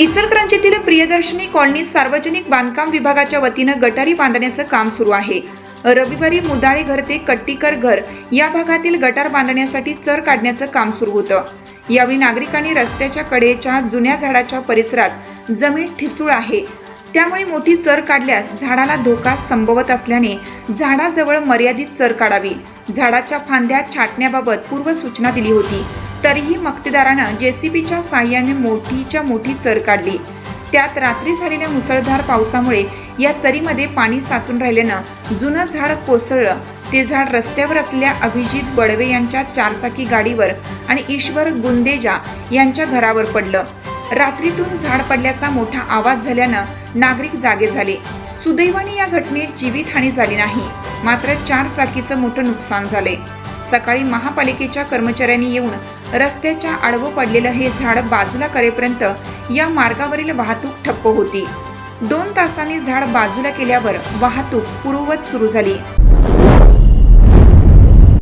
इचलकरंजीतील Priyadarshini colony सार्वजनिक बांधकाम विभागाच्या वतीनं गटारी बांधण्याचं काम सुरू आहे. रविवारी मुदाळे घर ते कट्टीकर घर या भागातील गटार बांधण्यासाठी चर काढण्याचं काम सुरू होतं. यावेळी नागरिकांनी रस्त्याच्या कडेच्या जुन्या झाडाच्या परिसरात जमीन ठिसूळ आहे. त्यामुळे मोठी चर काढल्यास झाडाला धोका संभवत असल्याने झाडाजवळ मर्यादित चर काढावी. झाडाच्या फांद्या छाटण्याबाबत पूर्वसूचना दिली होती. तरीही मक्तेदारानं जेसीबीच्या साह्याने मोठीच्या मोठी चर काढली. त्यात रात्री झालेल्या मुसळधार पावसामुळे या चरीमध्ये पाणी साचून राहिल्यानं जुनं झाड कोसळलं. ते झाड रस्त्यावर असलेल्या अभिजित बडवे यांच्या चारचाकी गाडीवर आणि ईश्वर गुंदेजा यांच्या घरावर पडलं. रात्रीतून झाड पडल्याचा मोठा आवाज झाल्यानं नागरिक जागे झाले. सुदैवाने या घटनेत जीवितहानी झाली नाही. मात्र चार चाकीचं मोठं नुकसान झाले सकाळी महापालिकेच्या कर्मचाऱ्यांनी येऊन रस्त्याच्या आडवं पडलेलं हे झाड बाजूला करेपर्यंत या मार्गावरील वाहतूक ठप्प होती. दोन तासांनी झाड बाजूला केल्यावर वाहतूक पूर्ववत सुरू झाली.